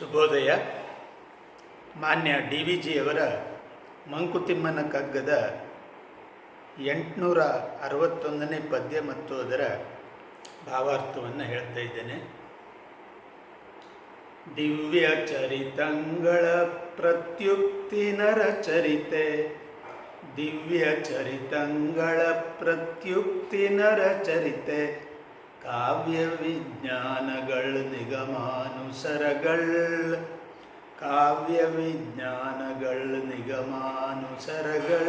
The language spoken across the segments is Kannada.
ಶುಭೋದಯ. ಮಾನ್ಯ ಡಿ ವಿ ಜಿಯವರ ಮಂಕುತಿಮ್ಮನ ಕಗ್ಗದ ಎಂಟುನೂರ ಅರವತ್ತೊಂದನೇ ಪದ್ಯ ಮತ್ತು ಅದರ ಭಾವಾರ್ಥವನ್ನು ಹೇಳ್ತಾ ಇದ್ದೇನೆ. ದಿವ್ಯ ಚರಿತಂಗಳ ಪ್ರತ್ಯುಕ್ತಿ ನರ ಚರಿತೆ. ದಿವ್ಯ ಚರಿತಂಗಳ ಪ್ರತ್ಯುಕ್ತಿ ನರ ಚರಿತೆ. ಕಾವ್ಯ ವಿಜ್ಞಾನಗಳ ನಿಗಮಾನುಸರಗಳ ಕಾವ್ಯ ವಿಜ್ಞಾನಗಳ ನಿಗಮಾನುಸರಗಳ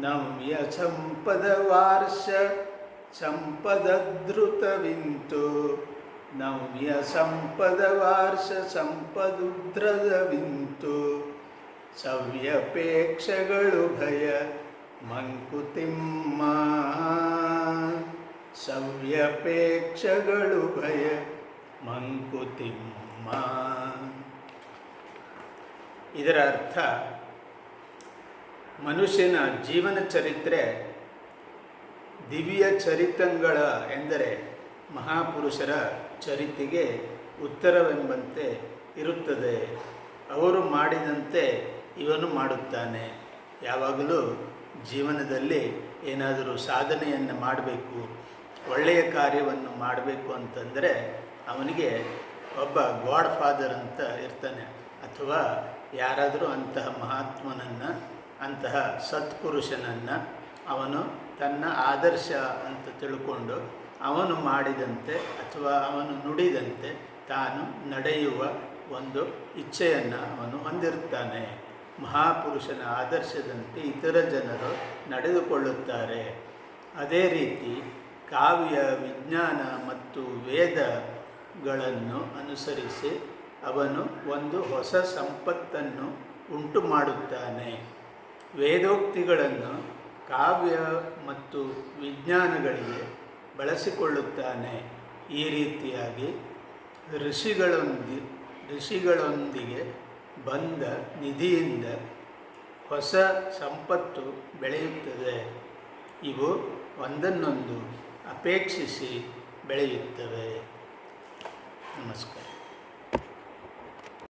ನವ್ಯ ಸಂಪದ ವಾರ್ಷ ಸಂಪದ ಧೃತವಿಂತು ನವ್ಯ ಸಂಪದ ವಾರ್ಷ ಸಂಪದುದ್ರದವಿಂತು ಸವ್ಯಪೇಕ್ಷಗಳು ಭಯ ಮಂಕುತಿಮ್ಮ ಸವ್ಯಪೇಕ್ಷಗಳು ಭಯ ಮಂಕುತಿಮ್ಮ. ಇದರ ಅರ್ಥ, ಮನುಷ್ಯನ ಜೀವನ ಚರಿತ್ರೆ ದಿವ್ಯ ಚರಿತಂಗಳ ಎಂದರೆ ಮಹಾಪುರುಷರ ಚರಿತೆಗೆ ಉತ್ತರವೆಂಬಂತೆ ಇರುತ್ತದೆ. ಅವರು ಮಾಡಿದಂತೆ ಇವನು ಮಾಡುತ್ತಾನೆ. ಯಾವಾಗಲೂ ಜೀವನದಲ್ಲಿ ಏನಾದರೂ ಸಾಧನೆಯನ್ನು ಮಾಡಬೇಕು. ಒಳ್ಳೆಯ ಕಾರ್ಯವನ್ನು ಮಾಡಬೇಕು ಅಂತಂದರೆ ಅವನಿಗೆ ಒಬ್ಬ ಗಾಡ್ ಫಾದರ್ ಅಂತ ಇರ್ತಾನೆ. ಅಥವಾ ಯಾರಾದರೂ ಅಂತಹ ಮಹಾತ್ಮನನ್ನು, ಅಂತಹ ಸತ್ಪುರುಷನನ್ನು ಅವನು ತನ್ನ ಆದರ್ಶ ಅಂತ ತಿಳ್ಕೊಂಡು ಅವನು ಮಾಡಿದಂತೆ ಅಥವಾ ಅವನು ನುಡಿದಂತೆ ತಾನು ನಡೆಯುವ ಒಂದು ಇಚ್ಛೆಯನ್ನು ಅವನು ಹೊಂದಿರುತ್ತಾನೆ ಮಹಾಪುರುಷನ ಆದರ್ಶದಂತೆ ಇತರ ಜನರು ನಡೆದುಕೊಳ್ಳುತ್ತಾರೆ. ಅದೇ ರೀತಿ ಕಾವ್ಯ, ವಿಜ್ಞಾನ ಮತ್ತು ವೇದಗಳನ್ನು ಅನುಸರಿಸಿ ಅವನು ಒಂದು ಹೊಸ ಸಂಪತ್ತನ್ನು ಉಂಟು ಮಾಡುತ್ತಾನೆ ವೇದೋಕ್ತಿಗಳನ್ನು ಕಾವ್ಯ ಮತ್ತು ವಿಜ್ಞಾನಗಳಿಗೆ ಬಳಸಿಕೊಳ್ಳುತ್ತಾನೆ. ಈ ರೀತಿಯಾಗಿ ಋಷಿಗಳೊಂದಿ, ಋಷಿಗಳೊಂದಿಗೆ ಬಂದ ನಿಧಿಯಿಂದ ಹೊಸ ಸಂಪತ್ತು ಬೆಳೆಯುತ್ತದೆ. ಇವು ಒಂದನ್ನೊಂದು. ಅಪೇಕ್ಷಿಸಿ ಬೆಳೆಯುತ್ತವೆ. ನಮಸ್ಕಾರ.